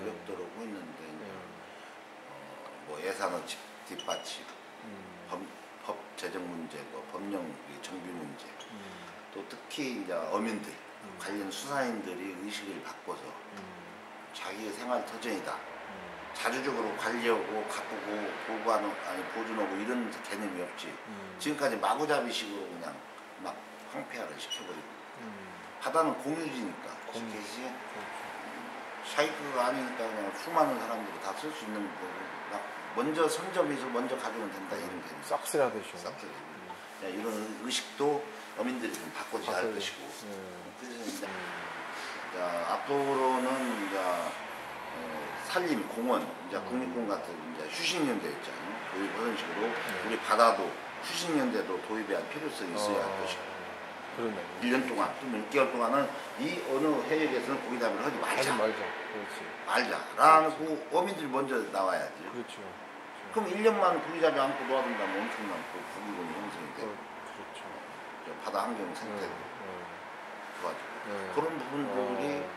노력들 하고 있는데 네. 어, 뭐 예산의 집- 뒷받침, 음. 법, 법 제정 문제, 뭐 법령 이 정비 문제, 음. 또 특히 이제 어민들 음. 관련 수사인들이 의식을 바꿔서 음. 자기의 생활 터전이다. 음. 자주적으로 관리하고 가꾸고 보관하고 아니 보존하고 이런 개념이 없지. 음. 지금까지 마구잡이식으로 그냥 막 황폐화를 시켜버리고 음. 바다는 공유지니까 그렇죠. 샤이크가 아니니까 그냥 수많은 사람들이 다 쓸 수 있는 거고 막 먼저 선점해서 먼저 가져오면 된다 이런 개념. 싹쓸이하듯이. 싹쓸이. 음. 야, 이런 의식도 어민들이 좀 바꿔줘야 할 것이고. 네. 그래서 이제 음. 자, 앞으로는 이제 어, 산림, 공원, 이제 음. 국립公같은 이제 휴식연대 있잖아요. 도입하는 식으로 네. 우리 바다도 휴식연대도 도입할 필요성이 있어야 할 어, 것이고. 그러네. 1년 동안 또 몇 개월 동안은 이 어느 해역에서는 고기 잡이를 하지 하지 말자. 말자. 그렇지. 말자라고 어민들이 먼저 나와야지. 그렇죠. 그럼 1년만 고기 잡이 않고 놓아둔다 면 엄청난 그 부기곤이 형성이 그, 되고 그렇죠. 저 바다 환경 상태도 네. 좋아지고 네. 그런 부분들이 어,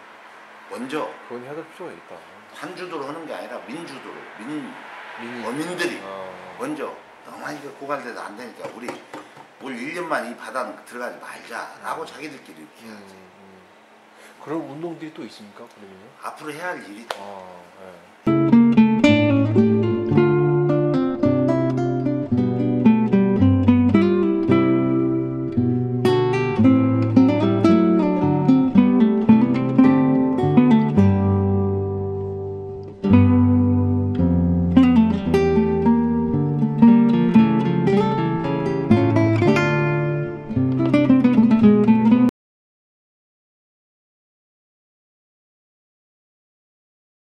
먼저 그건 해야 될 필요가 있다. 한 주도로 하는 게 아니라 민주도로 민 민의. 어민들이 어. 먼저 너무 이게 고갈돼도 안 되니까 우리 올 1년만 이 바다는 들어가지 말자라고 자기들끼리 이렇게 음, 해야지. 음. 그런 운동들이 또 있습니까? 그러면요? 앞으로 해야 할 일이 아, 예.